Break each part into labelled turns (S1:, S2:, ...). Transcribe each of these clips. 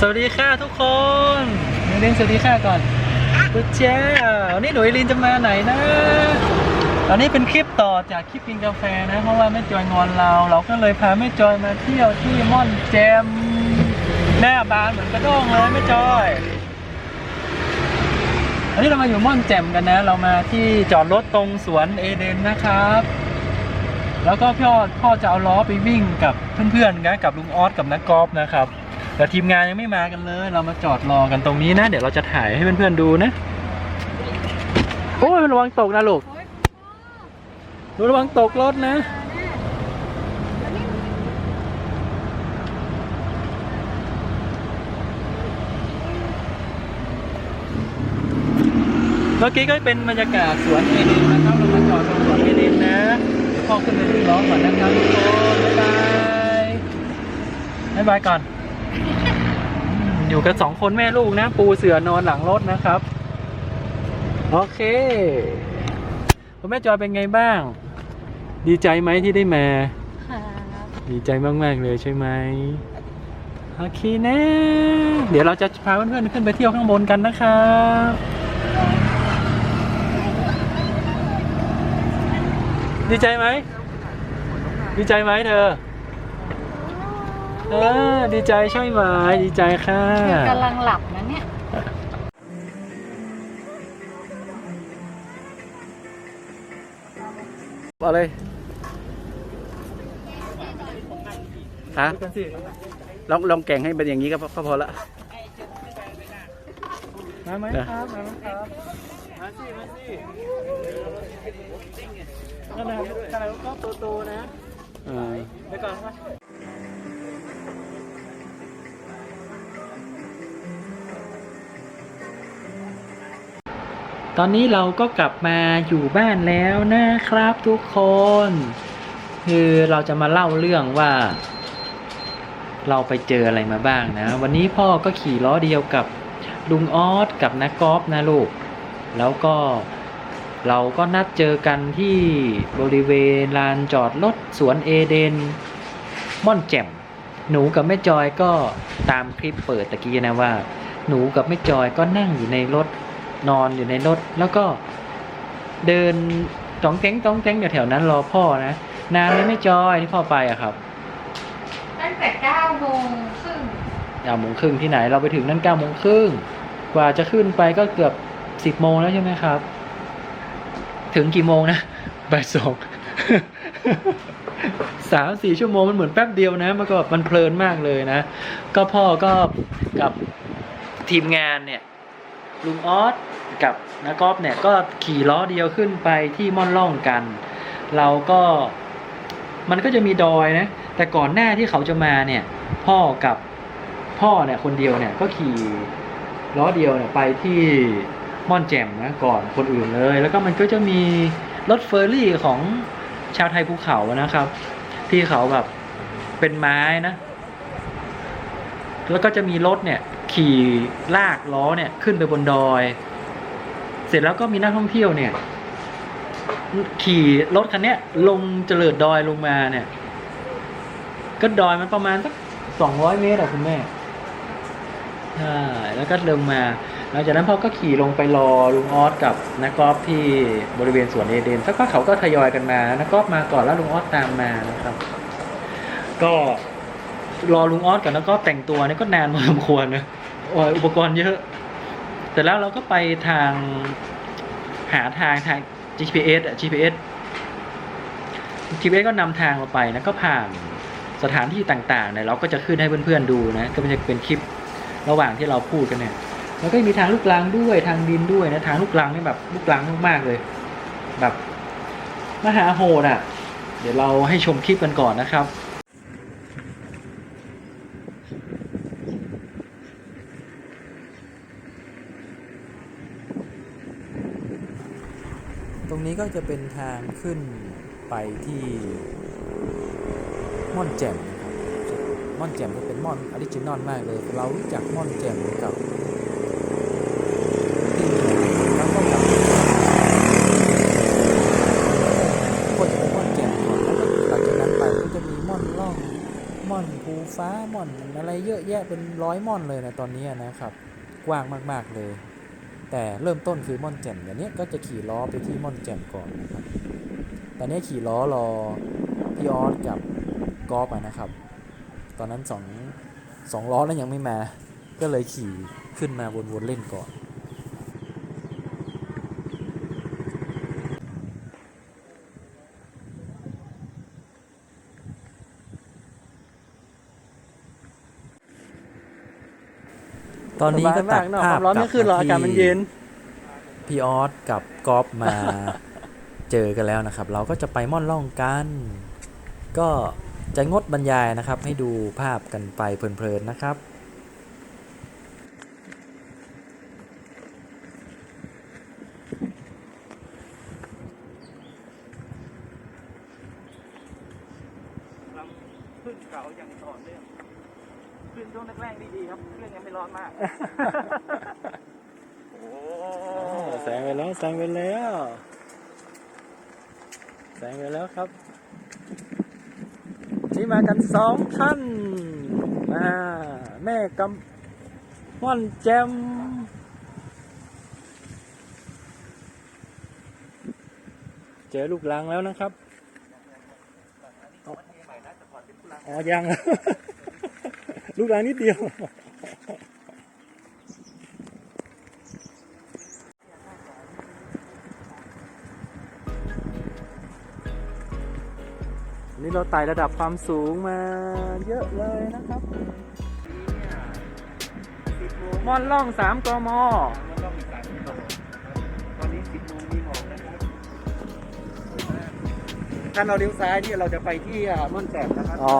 S1: สวัสดีค่ะทุกคนหนูลินสวัสดีค่ะก่อนกุญแจวันนี้หนูลินจะมาไหนนะอันนี้เป็นคลิปต่อจากคลิปกินกาแฟนะ เพราะว่าแม่จอยงอนเรา เราก็เลยพาแม่จอยมาเที่ยวที่ม่อนแจมหน้าบานเหมือนกระด้งเลยแม่จอยอันนี้เรามาอยู่ม่อนแจ่มกันนะ เรามาที่จอดรถตรงสวนเอเดนนะครับ แล้วก็พ่อพ่อจะเอาล้อไปวิ่งกับเพื่อนๆนะกับลุงออสกับนักกอล์ฟนะครับ แต่ทีมงานยังไม่มากันเลย เรามาจอดรอกันตรงนี้นะ เดี๋ยวเราจะถ่ายให้เพื่อนๆดูนะ โอ้ยระวังตกนะลูกระวังตกรถนะเมื่อกี้ก็เป็นบรรยากาศสวนเอเดนนะครับเรามาจอดตรงสวนเอเดนนะพ่อขึ้นไปร้องก่อนนะครับทุกคนบ๊ายบายบ๊ายบายก่อน อืมอยู่กันสองคนแม่ลูกนะ ปูเสือนอนหลังรถนะครับ โอเค คุณแม่จอยเป็นไงบ้าง ดีใจไหมที่ได้มา
S2: ครับ
S1: ดีใจมาก ๆ เลยใช่ไหมโอเคนะ เดี๋ยวเราจะพาเพื่อนๆขึ้นไปเที่ยวข้างบนกันนะครับดีใจไหม ดีใจไหมเธอ เออดีใจใช่ไหมดีใจค่ะ
S2: กำลังหลับนะเนี่ย
S1: เอาเลย
S3: ฮะลองลองแก่งให้เป็นอย่างนี้ก็พอก็พอละ
S1: มาไหม
S3: เออ
S1: ครับมาไหมครับมาสิมาสินั่นนะครับขนาดก็โตๆนะ
S3: เออ
S1: ไปก่อนครั ตอนนี้เราก็กลับมาอยู่บ้านแล้วนะครับทุกคน คือเราจะมาเล่าเรื่องว่า เราไปเจออะไรมาบ้างนะ วันนี้พ่อก็ขี่ล้อเดียวกับลุงออสกับนักกอล์ฟนะลูก แล้วก็เราก็นัดเจอกันที่บริเวณลานจอดรถสวนเอเดน ม่อนแจ่มหนูกับแม่จอยก็ตามคลิปเปิดตะกี้นะว่า หนูกับแม่จอยก็นั่งอยู่ในรถ นอนอยู่ในรถ แล้วก็เดินต้องแก๊งต้องแก๊งอยู่แถวนั้นรอพ่อนะนานไหมแม่จอยที่พ่อไปอะครับ
S2: ตั้งแต่เก้าโมงครึ่ง
S1: เก้าโมงครึ่งที่ไหนเราไปถึงนั่นเก้าโมงครึ่งกว่าจะขึ้นไปก็เกือบสิบโมงแล้วใช่ไหมครับ ถึงกี่โมงนะบ่ายสองสามสี่ชั่วโมงมันเหมือนแป๊บเดียวนะ มันก็แบบมันเพลินมากเลยนะ ก็พ่อก็กับทีมงานเนี่ย ลุงออสกับนักกอล์ฟเนี่ยก็ขี่ล้อเดียวขึ้นไปที่ม่อนล่องกัน เราก็มันก็จะมีดอยนะ แต่ก่อนหน้าที่เขาจะมาเนี่ย พ่อกับพ่อเนี่ยคนเดียวเนี่ยก็ขี่ล้อเดียวเนี่ยไปที่ม่อนแจ่มนะก่อนคนอื่นเลย แล้วก็มันก็จะมีรถเฟอร์รี่ของชาวไทยภูเขานะครับ ที่เขาแบบเป็นไม้นะ แล้วก็จะมีรถเนี่ย ขี่ลากล้อเนี่ยขึ้นไปบนดอย เสร็จแล้วก็มีนักท่องเที่ยวเนี่ย ขี่รถคันนี้ลงเจริญดอยลงมาเนี่ย ก็ดอยมันประมาณสักสองร้อยเมตรอะคุณแม่ใช่แล้วก็ลงมาหลังจากนั้นพ่อก็ขี่ลงไปรอลุงออสกับนักกอล์ฟที่บริเวณสวนเอเดนสักพักเขาก็ทยอยกันมานักกอล์ฟมาก่อนแล้วลุงออสตามมานะครับ ก็รอลุงออสกับนักกอล์ฟแต่งตัวนี่ก็นานพอสมควรนะ อุปกรณ์เยอะ แต่แล้วเราก็ไปทางหาทางทาง GPS อะ GPS GPS ก็นำทางเราไปนะก็ผ่านสถานที่ต่างๆเนี่ยเราก็จะขึ้นให้เพื่อนๆดูนะก็จะเป็นคลิประหว่างที่เราพูดกันเนี่ยแล้วก็มีทางลูกลังด้วยทางดินด้วยนะทางลูกลังนี่แบบลูกลังมากๆเลย แบบมหาโหดอะ เดี๋ยวเราให้ชมคลิปกันก่อนนะครับ นี้ก็จะเป็นทางขึ้นไปที่ม่อนแจ่มนะครับม่อนแจ่มจะเป็นม่อนออริจินอลมากเลย เรารู้จักม่อนแจ่มกับที่นี่แล้วก็กับก็จะเป็นม่อนแจ่มก่อนแล้วก็หลังจากนั้นไปก็จะมีม่อนล่องม่อนภูฟ้าม่อนม่อนอะไรเยอะแยะเป็นร้อยม่อนเลยนะตอนนี้นะครับ กว้างมาก ๆ เลย แต่เริ่มต้นคือม่อนแจ่มเดี๋ยวนี้ก็จะขี่ล้อไปที่ม่อนแจ่มก่อนนะครับตอนนี้ขี่ล้อรอพี่ออสกับกอล์ฟอะนะครับ ตอนนั้นสองสองล้อแล้วยังไม่มา ก็เลยขี่ขึ้นมาวนๆเล่นก่อน ตอนนี้ก็ตัดภาพ
S3: ร้อนไม่ขึ้นหรอกอากาศมันเย็น
S1: พี่ออสกับกอล์ฟมาเจอกันแล้วนะครับ เราก็จะไปม่อนล่องกัน ก็จะงดบรรยายนะครับ ให้ดูภาพกันไปเพลินๆนะครับ
S3: ขึ้นเขาอย่างต่อเนื่องขึ้น ช่วงแรกๆดีๆครับเครื่องยังไม่ร้อนมาก โอ้
S1: แสงไปแล้วแสงไปแล้วแสงไปแล้วครับ นี่มากันสองท่านอ่าแม่กำม่อนแจมเจอลูกลังแล้วนะครับ อ๋อยัง ลูกลังนิดเดียว นี่เราไต่ระดับความสูงมาเยอะเลยนะครับ มอนล่องสามกม
S3: ถ้าเราเลี้ยวซ้ายที่เราจะไปที่ม่อนแจ่มนะครับ
S1: อ๋อ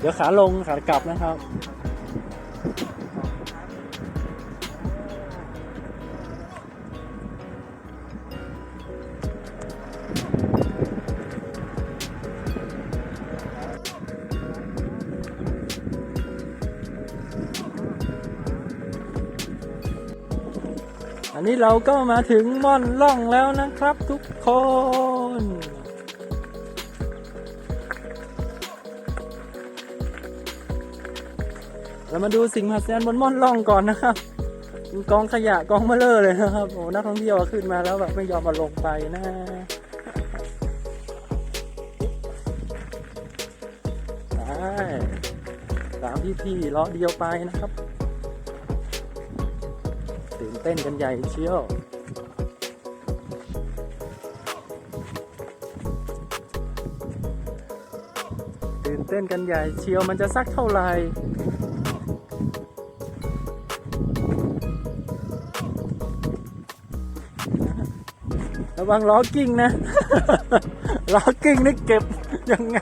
S1: เดี๋ยวขาลงขากลับนะครับ อันนี้เราก็มาถึงม่อนล่องแล้วนะครับทุกคน เรามาดูสิ่งมหัศจรรย์บนม่อนล่องก่อนนะครับกองขยะกองเบลอเลยนะครับโอ้นักท่องเที่ยวขึ้นมาแล้วแบบไม่ยอมมาลงไปนะไปตามพี่พี่ล้อเดียวไปนะครับตื่นเต้นกันใหญ่เชียวตื่นเต้นกันใหญ่เชียวมันจะสักเท่าไหร่ ระวังล้อกิ้งนะ ล้อกิ้งนี่เก็บยังไง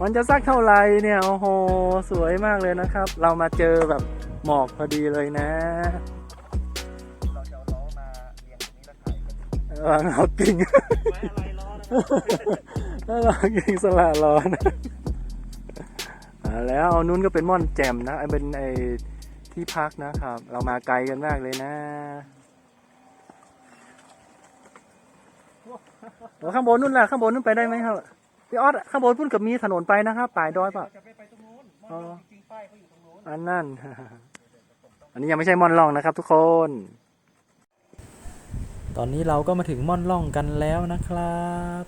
S1: มันจะสักเท่าไหร่เนี่ยโอ้โหสวยมากเลยนะครับ เรามาเจอแบบหมอกพอดีเลยนะ
S3: เราจะเอาล้อมาเรียงตรงนี้แล้วถ่ายกัน
S1: ระวังล้อกิ้ง
S3: ไว้อะไรล้อนะ
S1: แล้วเรายิงสละร้อนอ่าแล้วเอานู้นก็เป็นม่อนแจ่มนะไอเป็นไอที่พักนะครับ เรามาไกลกันมากเลยนะ แล้วข้างบนนู่นล่ะข้างบนนู่นไปได้ไหมครับพี่ออสข้างบนพุ่นกับมีถนนไปนะครับปลายดอยปะ
S3: จะไปไปตรงนู้น
S1: อ๋อ
S3: จริงๆป้ายเขาอยู่ตรงนู้น
S1: อันนั่นอันนี้ยังไม่ใช่ม่อนล่องนะครับ ทุกคน ตอนนี้เราก็มาถึงม่อนล่องกันแล้วนะครับ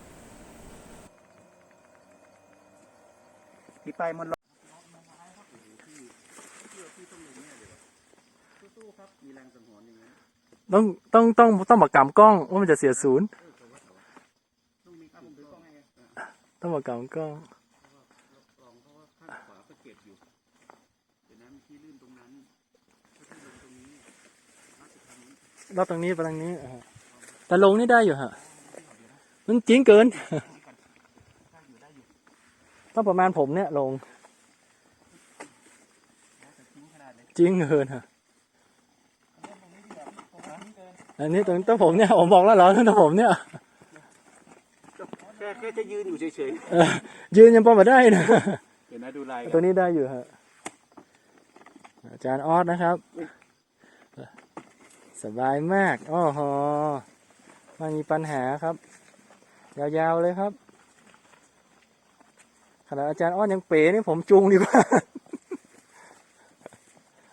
S3: ที่ป้ายมัน
S1: ต้องต้องต้องต้องบอกกำกล้องว่ามันจะเสียศูนย์ ต้องบอกกำกล้องรอบตรงนี้ไปตรงนี้อ่าแต่ลงนี่ได้อยู่ฮะมันจริงเกินต้องประมาณผมเนี่ยลง จริงเกินฮะอันนี้ตรงต้องผมเนี่ยผมบอกแล้วเหรอต้องผมเนี่ย
S3: แค่แค่จะยืนอยู่เฉย
S1: เออยืนยังพอมาได้นะ
S3: ๆเดี๋ยวนะดูลาย
S1: ตัวนี้ได้อยู่ฮะอาจารย์ออสนะครับ สบายมากโอ้โหไม่มีปัญหาครับ ยาวๆเลยครับขณะอาจารย์อ้อนยังเป๋นี่ผมจูงดีกว่า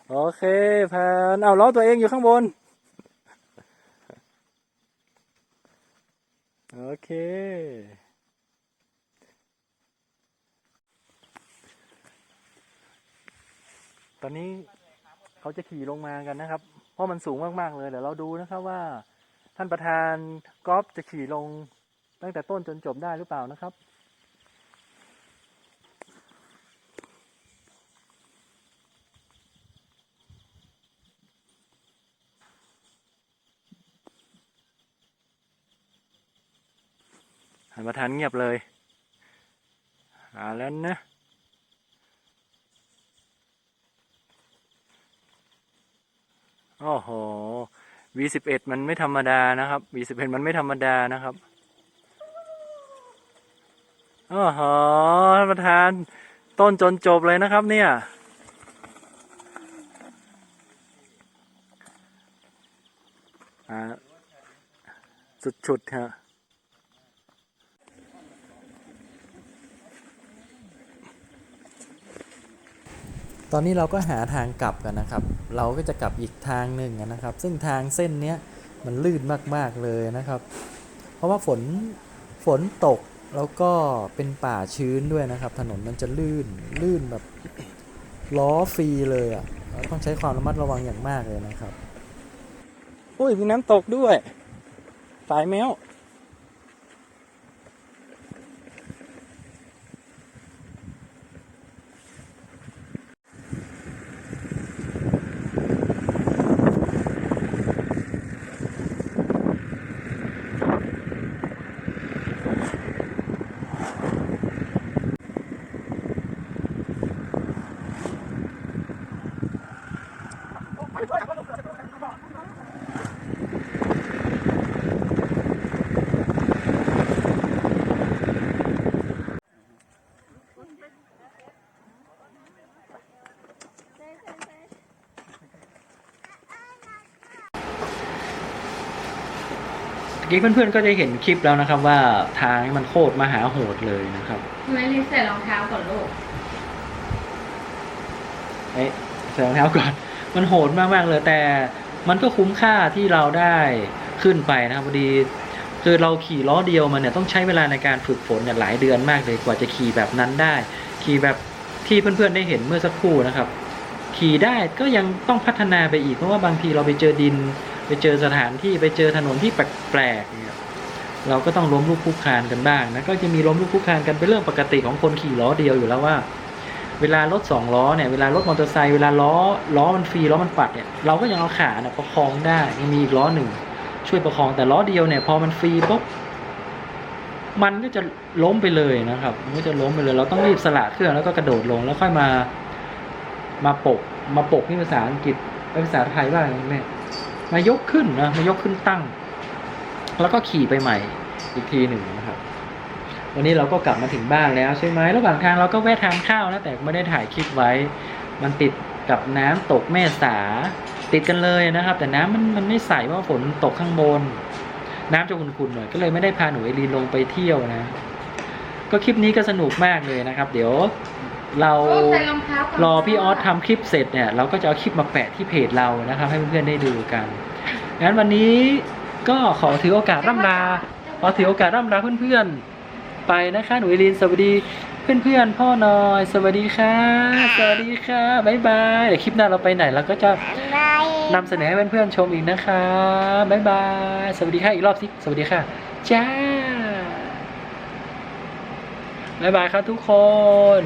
S1: โอเคผ่านเอาล้อตัวเองอยู่ข้างบน โอเค ตอนนี้เขาจะขี่ลงมากันนะครับ เพราะมันสูงมากๆเลยเดี๋ยวเราดูนะครับว่า ท่านประธานกอล์ฟจะขี่ลงตั้งแต่ต้นจนจบได้หรือเปล่านะครับท่านประธานเงียบเลยเอาแล้วนะ โอ้โห V11 มันไม่ธรรมดานะครับ V11 มันไม่ธรรมดานะครับโอ้โหท่านประธานต้นจนจบเลยนะครับ เนี่ย อ่าสุดๆฮะ ตอนนี้เราก็หาทางกลับกันนะครับ เราก็จะกลับอีกทางหนึ่งนะครับ ซึ่งทางเส้นเนี้ยมันลื่นมากๆเลยนะครับ เพราะว่าฝนฝนตกแล้วก็เป็นป่าชื้นด้วยนะครับ ถนนมันจะลื่นลื่นแบบล้อฟรีเลยอะเราต้องใช้ความระมัดระวังอย่างมากเลยนะครับ อุ้ยมีน้ำตกด้วย สายแมว กี้เพื่อนๆก็จะเห็นคลิปแล้วนะครับ ว่าทางนี้มันโคตรมหาโหดเลยนะครับ
S2: ไม่รีบใส่รองเท้าก่อนลูก
S1: เอ๊ะใส่รองเท้าก่อน มันโหดมากๆเลยแต่มันก็คุ้มค่าที่เราได้ขึ้นไปนะครับพอดีคือเราขี่ล้อเดียวมันเนี่ยต้องใช้เวลาในการฝึกฝนเนี่ยหลายเดือนมากเลยกว่าจะขี่แบบนั้นได้ ขี่แบบที่เพื่อนๆได้เห็นเมื่อสักครู่นะครับ ขี่ได้ก็ยังต้องพัฒนาไปอีกเพราะว่าบางทีเราไปเจอดิน ไปเจอสถานที่ไปเจอถนนที่แปลกๆเนี่ยเราก็ต้องล้มลุกคลุกคลานกันบ้างนะก็จะมีล้มลุกคลุกคลานกันเป็นเรื่องปกติของคนขี่ล้อเดียวอยู่แล้วว่า เวลารถสองล้อเนี่ยเวลารถมอเตอร์ไซค์เวลาล้อล้อมันฟรีล้อมันปัดเนี่ยเราก็ยังเอาขาเนี่ยประคองได้ยังมีอีกล้อหนึ่งช่วยประคองแต่ล้อเดียวเนี่ยพอมันฟรีปุ๊บมันก็จะล้มไปเลยนะครับ มันก็จะล้มไปเลย เราต้องรีบสละเครื่องแล้วก็กระโดดลงแล้วค่อยมา มาปก มาปกนี่ภาษาอังกฤษภาษาไทยว่าอะไรแม่ มายกขึ้นนะมายกขึ้นตั้ง แล้วก็ขี่ไปใหม่อีกทีหนึ่งนะครับ วันนี้เราก็กลับมาถึงบ้านแล้วใช่ไหมระหว่างทางเราก็แวะทานข้าวนะแต่ไม่ได้ถ่ายคลิปไว้ มันติดกับน้ำตกแม่สา ติดกันเลยนะครับ แต่น้ำมันมันไม่ใสเพราะฝนตกข้างบน น้ำจะขุ่นๆหน่อยก็เลยไม่ได้พาหนูเอลีนลงไปเที่ยวนะ ก็คลิปนี้ก็สนุกมากเลยนะครับ เดี๋ยว เรา
S2: ลูกใส่รองเท้าก่อน
S1: รอพี่ออสทำคลิปเสร็จเนี่ยเราก็จะเอาคลิปมาแปะที่เพจเรานะครับ ให้เพื่อนๆได้ดูกันงั้นวันนี้ก็ขอถือโอกาสร่ำลาขอถือโอกาสร่ำลาเพื่อนๆ ไปนะคะหนูเอลินสวัสดีเพื่อนๆพ่อหน่อย สวัสดีค่ะ สวัสดีค่ะบ๊ายบายเดี๋ยวคลิปหน้าเราไปไหนเราก็จะนำเสนอให้เพื่อนๆชมอีกนะคะบ๊ายบายสวัสดีค่ะอีกรอบสิสวัสดีค่ะจ้าบ๊ายบายครับทุกคน